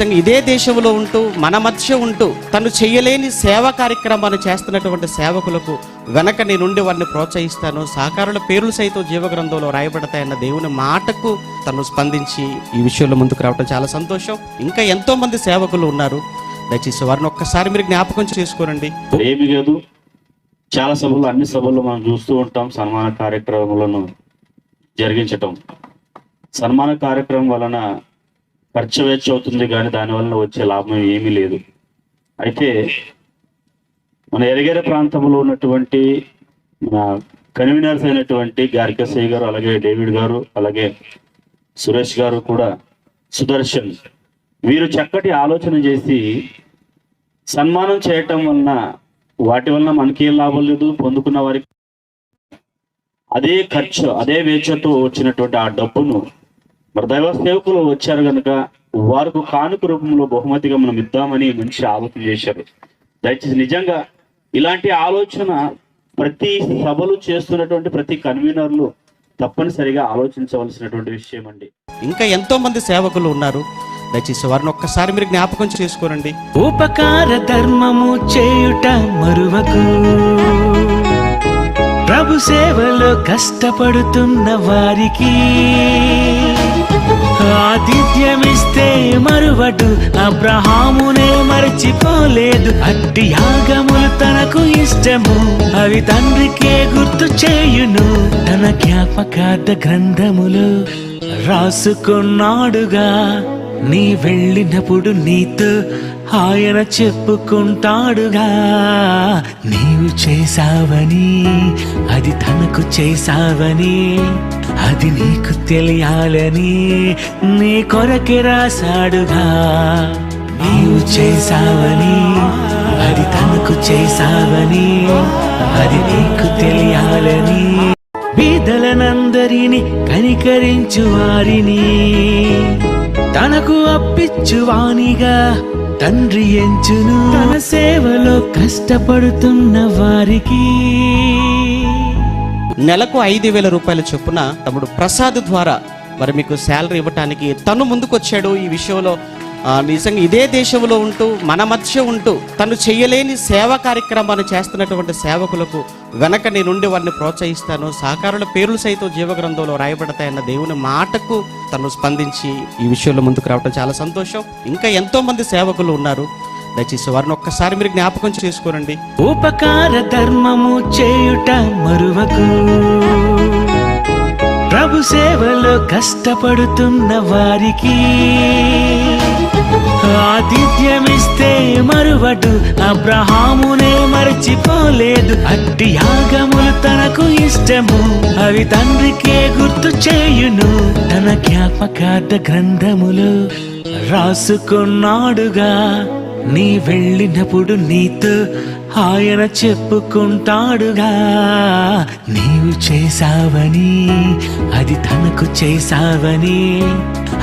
నిజంగా ఇదే దేశంలో ఉంటూ మన మధ్య ఉంటూ తను చేయలేని సేవా కార్యక్రమాన్ని చేస్తున్నటువంటి సేవకులకు వెనక నేనుండి వారిని ప్రోత్సహిస్తాను. సహకారుల పేర్లు సైతం జీవగ్రంథంలో రాయబడతాయన్న దేవుని మాటకు తను స్పందించి ఈ విషయంలో ముందుకు రావడం చాలా సంతోషం. ఇంకా ఎంతో మంది సేవకులు ఉన్నారు. దయచేసి వారిని ఒక్కసారి మీరు జ్ఞాపకం చేసుకోరండి ఏమి లేదు. చాలా సభలు అన్ని సభల్లో మనం చూస్తూ ఉంటాం. సన్మాన కార్యక్రమాలను జరిగించటం. సన్మాన కార్యక్రమం వలన ఖర్చు వేచి అవుతుంది కానీ దాని వచ్చే లాభం ఏమీ లేదు. అయితే మన ఎరగేర ప్రాంతంలో ఉన్నటువంటి మన కన్వీనర్స్ అయినటువంటి గారికసయ్య గారు అలాగే డేవిడ్ గారు అలాగే సురేష్ గారు కూడా సుదర్శన్ వీరు చక్కటి ఆలోచన చేసి సన్మానం చేయటం వలన వాటి వలన మనకి ఏం లాభం లేదు పొందుకున్న వారికి అదే ఖర్చు అదే వేచతో వచ్చినటువంటి ఆ డబ్బును మరి దైవ సేవకులు వచ్చారు కనుక వారికి కానుక రూపంలో బహుమతిగా మనం ఇద్దామని మంచి ఆలోచన చేశారు. దయచేసి నిజంగా ఇలాంటి ఆలోచన ప్రతి సభలు చేస్తున్నటువంటి ప్రతి కన్వీనర్లు తప్పనిసరిగా ఆలోచించవలసినటువంటి విషయం అండి. ఇంకా ఎంతో మంది సేవకులు ఉన్నారు. దయచేసి వారిని ఒక్కసారి మీరు జ్ఞాపకం చేసుకోరండి. ఉపకార ధర్మము చేయుట మరువకు. ప్రభు సేవలో కష్టపడుతున్న వారికి ఆతిథ్యమిస్తే మరువడు అబ్రహామునే మరచిపోలేదు. అట్టి యాగములు తనకు ఇష్టము. అవి తండ్రికే గుర్తు చేయును. తన జ్ఞాపకార్థ గ్రంథములు రాసుకున్నాడుగా. నీ వెళ్ళినప్పుడు నీతో ఆయన చెప్పుకుంటాడుగా. నీవు చేశావని అది తనకు చేసావని అది నీకు తెలియాలని నీ కొరకి రాశాడుగా. నీవు చేసావని అది తనకు చేసావని అది నీకు తెలియాలని బీదలనందరిని కనికరించు వారిని. తనకు అప్పిచ్చువానిగా తండ్రి ఎంచును. తన సేవలో కష్టపడుతున్న వారికి నెలకు ఐదు వేల రూపాయల చొప్పున తమ్ముడు ప్రసాద్ ద్వారా మరి మీకు శాలరీ ఇవ్వటానికి తను ముందుకొచ్చాడు ఈ విషయంలో. నిజంగా ఇదే దేశంలో ఉంటూ మన మధ్య ఉంటూ తను చేయలేని సేవా కార్యక్రమాన్ని చేస్తున్నటువంటి సేవకులకు వెనక నేనుండి వారిని ప్రోత్సహిస్తాను. సహకారుల పేర్లు సైతం జీవగ్రంథంలో రాయబడతాయన్న దేవుని మాటకు తను స్పందించి ఈ విషయంలో ముందుకు రావడం చాలా సంతోషం. ఇంకా ఎంతోమంది సేవకులు ఉన్నారు. దయచేసి వారిని ఒక్కసారి మీరు జ్ఞాపకం చేసుకోరండి. ఉపకార ధర్మము చేయుట మరువకు. ప్రభు సేవలో కష్టపడుతున్న వారికి ఆతిథ్యమిస్తే మరువడు. అబ్రహామునే మరచిపోలేదు. అట్టి యాగములు తనకు ఇష్టము. అవి తండ్రికే గుర్తు చేయును. తన జ్ఞాపకార్థ గ్రంథములు రాసుకున్నాడుగా. నీ వెళ్ళినప్పుడు నీతో ఆయన చెప్పుకుంటాడుగా. నీవు చేశావని అది తనకు చేశావని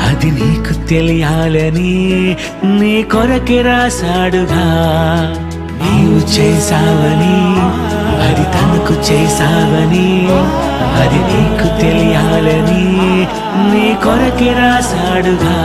అది నీకు తెలియాలని నీ కొరకే రాశాడుగా. నీవు చేశావని అది తనకు చేశావని అది నీకు తెలియాలని నీ కొరకే రాశాడుగా.